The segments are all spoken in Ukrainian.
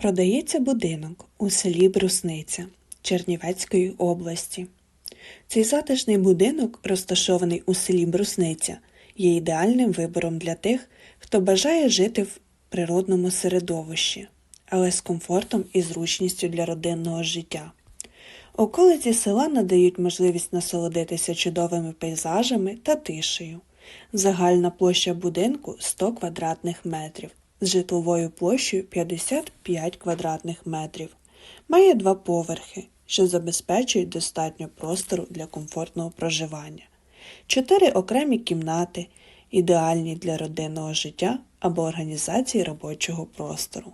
Продається будинок у селі Брусниця Чернівецької області. Цей затишний будинок, розташований у селі Брусниця, є ідеальним вибором для тих, хто бажає жити в природному середовищі, але з комфортом і зручністю для родинного життя. Околиці села надають можливість насолодитися чудовими пейзажами та тишею. Загальна площа будинку 100 квадратних метрів з житловою площею 55 квадратних метрів. Має два поверхи, що забезпечують достатньо простору для комфортного проживання. Чотири окремі кімнати, ідеальні для родинного життя або організації робочого простору.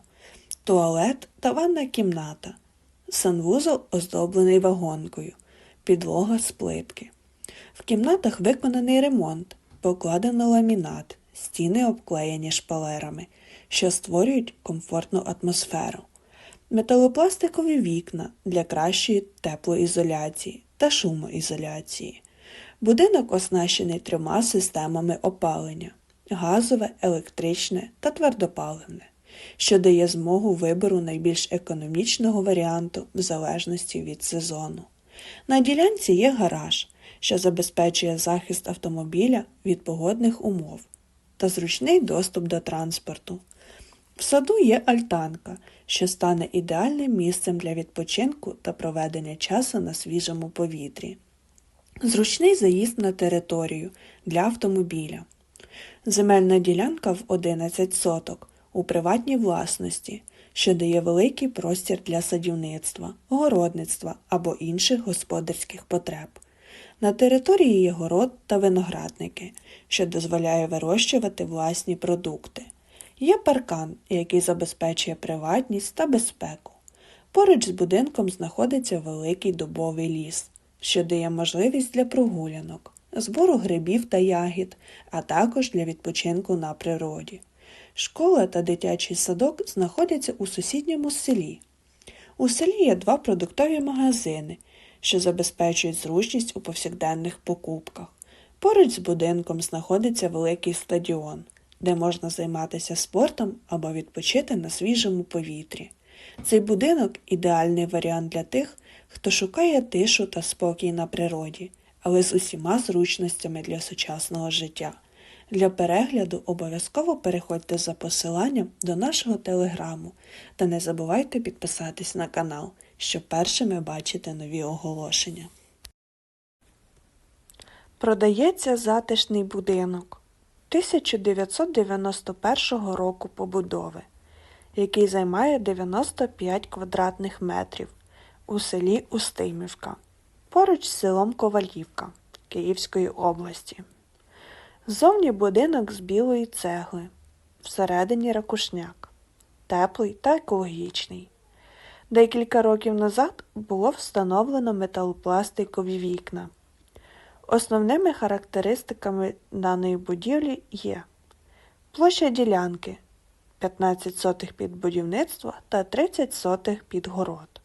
Туалет та ванна кімната. Санвузол оздоблений вагонкою, підлога з плитки. В кімнатах виконаний ремонт, покладено ламінат, стіни обклеєні шпалерами, що створюють комфортну атмосферу, металопластикові вікна для кращої теплоізоляції та шумоізоляції. Будинок оснащений трьома системами опалення газове, електричне та твердопаливне що дає змогу вибору найбільш економічного варіанту в залежності від сезону. На ділянці є гараж, що забезпечує захист автомобіля від погодних умов та зручний доступ до транспорту. В саду є альтанка, що стане ідеальним місцем для відпочинку та проведення часу на свіжому повітрі. Зручний заїзд на територію для автомобіля. Земельна ділянка в 11 соток у приватній власності, що дає великий простір для садівництва, городництва або інших господарських потреб. На території є город та виноградники, що дозволяє вирощувати власні продукти. Є паркан, який забезпечує приватність та безпеку. Поруч з будинком знаходиться великий дубовий ліс, що дає можливість для прогулянок, збору грибів та ягід, а також для відпочинку на природі. Школа та дитячий садок знаходяться у сусідньому селі. У селі є два продуктові магазини, що забезпечують зручність у повсякденних покупках. Поруч з будинком знаходиться великий стадіон, де можна займатися спортом або відпочити на свіжому повітрі. Цей будинок ідеальний варіант для тих, хто шукає тишу та спокій на природі, але з усіма зручностями для сучасного життя. Для перегляду обов'язково переходьте за посиланням до нашого телеграму та не забувайте підписатись на канал, щоб першими бачити нові оголошення. Продається затишний будинок 1991 року побудови, який займає 95 квадратних метрів у селі Устимівка, поруч з селом Ковалівка Київської області. Зовні будинок з білої цегли, всередині ракушняк, теплий та екологічний. Декілька років назад було встановлено металопластикові вікна. Основними характеристиками даної будівлі є площа ділянки 15 сотих під будівництво та 30 сотих під город,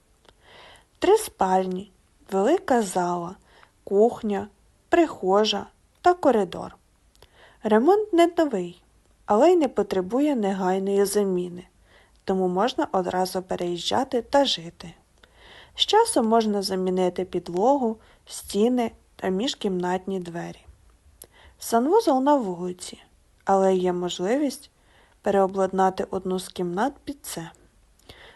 три спальні, велика зала, кухня, прихожа та коридор. Ремонт не новий, але й не потребує негайної заміни, тому можна одразу переїжджати та жити. З часом можна замінити підлогу, стіни та міжкімнатні двері. Санвузол на вулиці, але є можливість переобладнати одну з кімнат під це.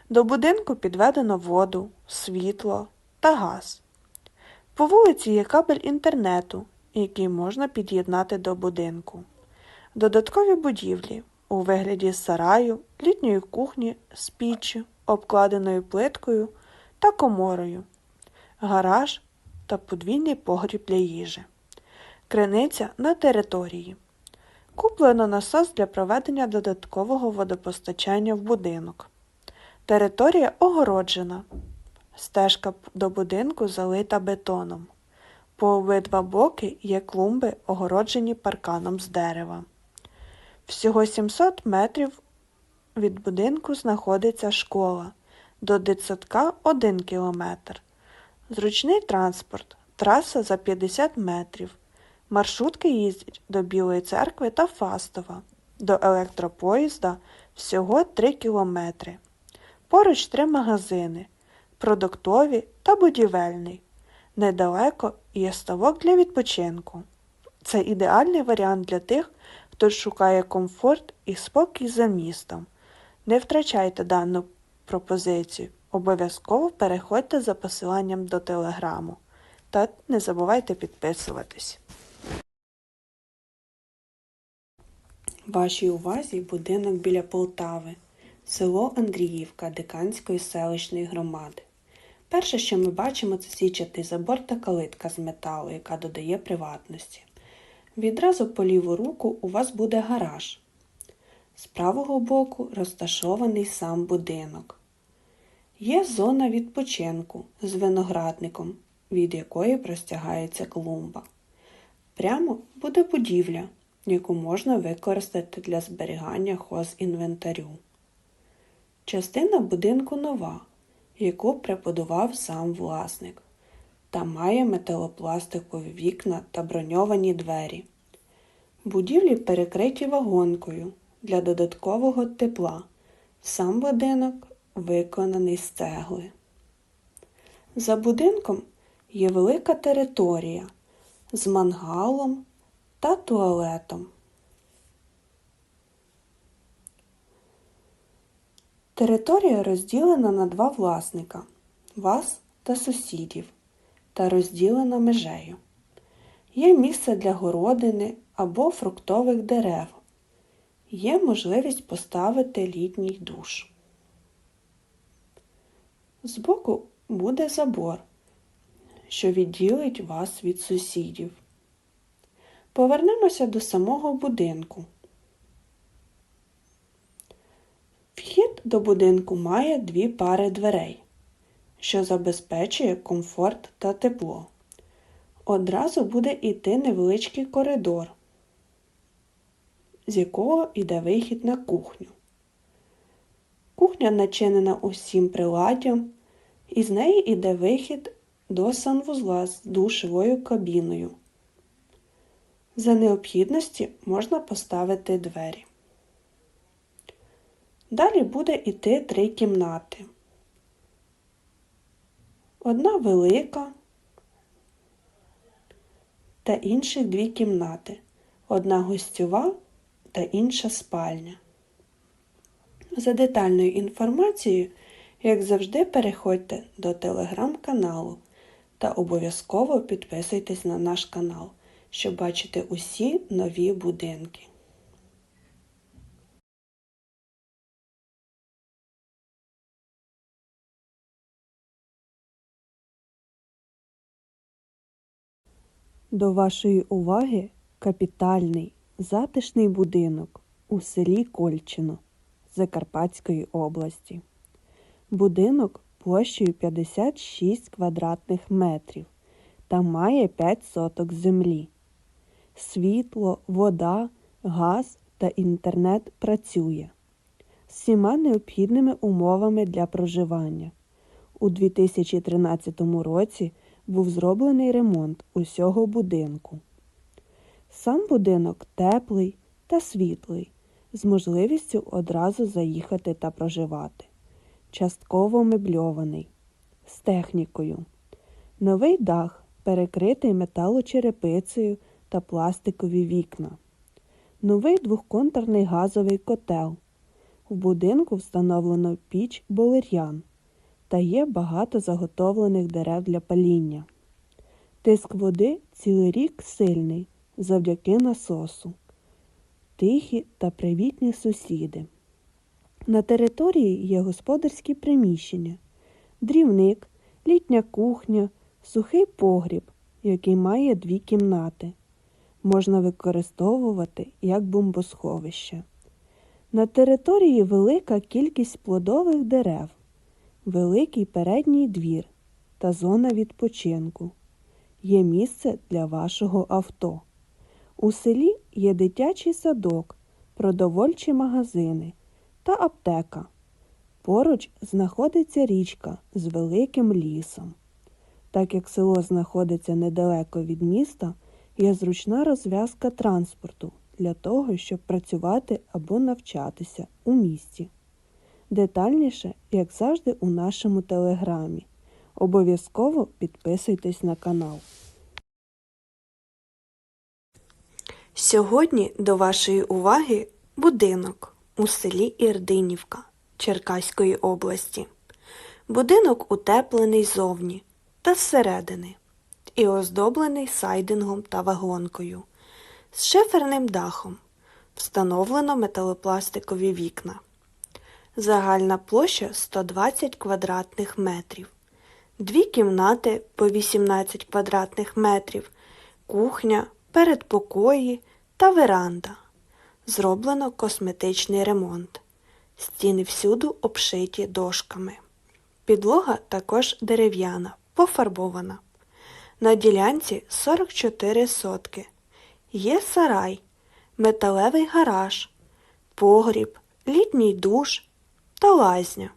До будинку підведено воду, світло та газ. По вулиці є кабель інтернету який можна під'єднати до будинку. Додаткові будівлі у вигляді сараю, літньої кухні з піччю, обкладеною плиткою та коморою, гараж та подвійний погріб для їжі, криниця на території. Куплено насос для проведення додаткового водопостачання в будинок. Територія огороджена. Стежка до будинку залита бетоном. По обидва боки є клумби, огороджені парканом з дерева. Всього 700 метрів від будинку знаходиться школа, до дитсадка 1 кілометр. Зручний транспорт, траса за 50 метрів. Маршрутки їздять до Білої церкви та Фастова, до електропоїзда всього 3 кілометри. Поруч три магазини продуктові та будівельний. Недалеко є ставок для відпочинку. Це ідеальний варіант для тих, хто шукає комфорт і спокій за містом. Не втрачайте дану пропозицію. Обов'язково переходьте за посиланням до телеграму. Та не забувайте підписуватись. Вашій увазі будинок біля Полтави, село Андріївка Диканської селищної громади. Перше, що ми бачимо, це січатий забор та калитка з металу, яка додає приватності. Відразу по ліву руку у вас буде гараж. З правого боку розташований сам будинок. Є зона відпочинку з виноградником, від якої простягається клумба. Прямо буде будівля, яку можна використати для зберігання хозінвентарю. Частина будинку нова, яку прибудував сам власник, та має металопластикові вікна та броньовані двері. Будівлі перекриті вагонкою для додаткового тепла. Сам будинок виконаний з цегли. За будинком є велика територія з мангалом та туалетом. Територія розділена на два власника вас та сусідів та розділена межею. Є місце для городини або фруктових дерев. Є можливість поставити літній душ. Збоку буде забор, що відділить вас від сусідів. Повернемося до самого будинку. Вхід до будинку має дві пари дверей, що забезпечує комфорт та тепло. Одразу буде йти невеличкий коридор, з якого йде вихід на кухню. Кухня начинена усім приладдям, і з неї йде вихід до санвузла з душовою кабіною. За необхідності можна поставити двері. Далі буде йти три кімнати. Одна велика та інші дві кімнати. Одна гостьова та інша спальня. За детальною інформацією, як завжди, переходьте до телеграм-каналу та обов'язково підписуйтесь на наш канал, щоб бачити усі нові будинки. До вашої уваги капітальний затишний будинок у селі Кольчино Закарпатської області. Будинок площею 56 квадратних метрів та має 5 соток землі. Світло, вода, газ та інтернет працює з всіма необхідними умовами для проживання. У 2013 році був зроблений ремонт усього будинку. Сам будинок теплий та світлий, з можливістю одразу заїхати та проживати. Частково мебльований, з технікою. Новий дах перекритий металочерепицею та пластикові вікна. Новий двохконтурний газовий котел. В будинку встановлено піч болер'ян та є багато заготовлених дерев для паління. Тиск води цілий рік сильний завдяки насосу, тихі та привітні сусіди. На території є господарські приміщення, дрівник, літня кухня, сухий погріб, який має дві кімнати. Можна використовувати як бомбосховище. На території велика кількість плодових дерев, великий передній двір та зона відпочинку. Є місце для вашого авто. У селі є дитячий садок, продовольчі магазини та аптека. Поруч знаходиться річка з великим лісом. Так як село знаходиться недалеко від міста, є зручна розв'язка транспорту для того, щоб працювати або навчатися у місті. Детальніше, як завжди, у нашому телеграмі. Обов'язково підписуйтесь на канал. Сьогодні до вашої уваги будинок у селі Ірдинівка Черкаської області. Будинок утеплений зовні та зсередини і оздоблений сайдингом та вагонкою з шиферним дахом. Встановлено металопластикові вікна. Загальна площа 120 квадратних метрів. Дві кімнати по 18 квадратних метрів, кухня, передпокої та веранда. Зроблено косметичний ремонт. Стіни всюду обшиті дошками. Підлога також дерев'яна, пофарбована. На ділянці 44 сотки. Є сарай, металевий гараж, погріб, літній душ та лазня,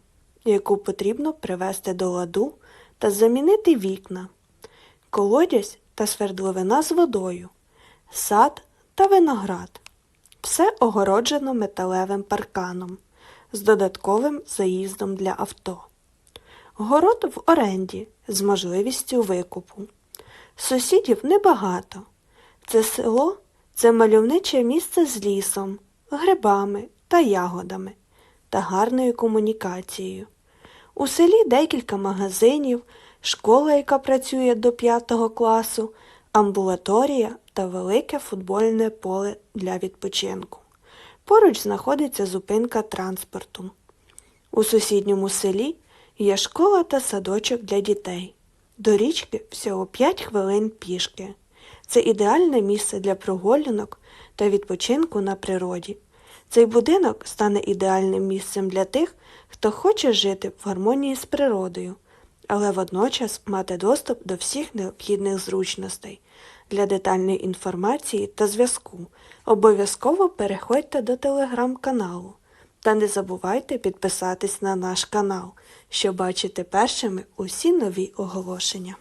яку потрібно привести до ладу та замінити вікна, колодязь та свердловина з водою, сад та виноград. Все огороджено металевим парканом з додатковим заїздом для авто. Город в оренді з можливістю викупу. Сусідів небагато. Це село це мальовниче місце з лісом, грибами та ягодами та гарною комунікацією. У селі декілька магазинів, школа, яка працює до 5 класу, амбулаторія та велике футбольне поле для відпочинку. Поруч знаходиться зупинка транспорту. У сусідньому селі є школа та садочок для дітей. До річки всього 5 хвилин пішки. Це ідеальне місце для прогулянок та відпочинку на природі. Цей будинок стане ідеальним місцем для тих, хто хоче жити в гармонії з природою, але водночас мати доступ до всіх необхідних зручностей. Для детальної інформації та зв'язку обов'язково переходьте до телеграм-каналу та не забувайте підписатись на наш канал, щоб бачити першими усі нові оголошення.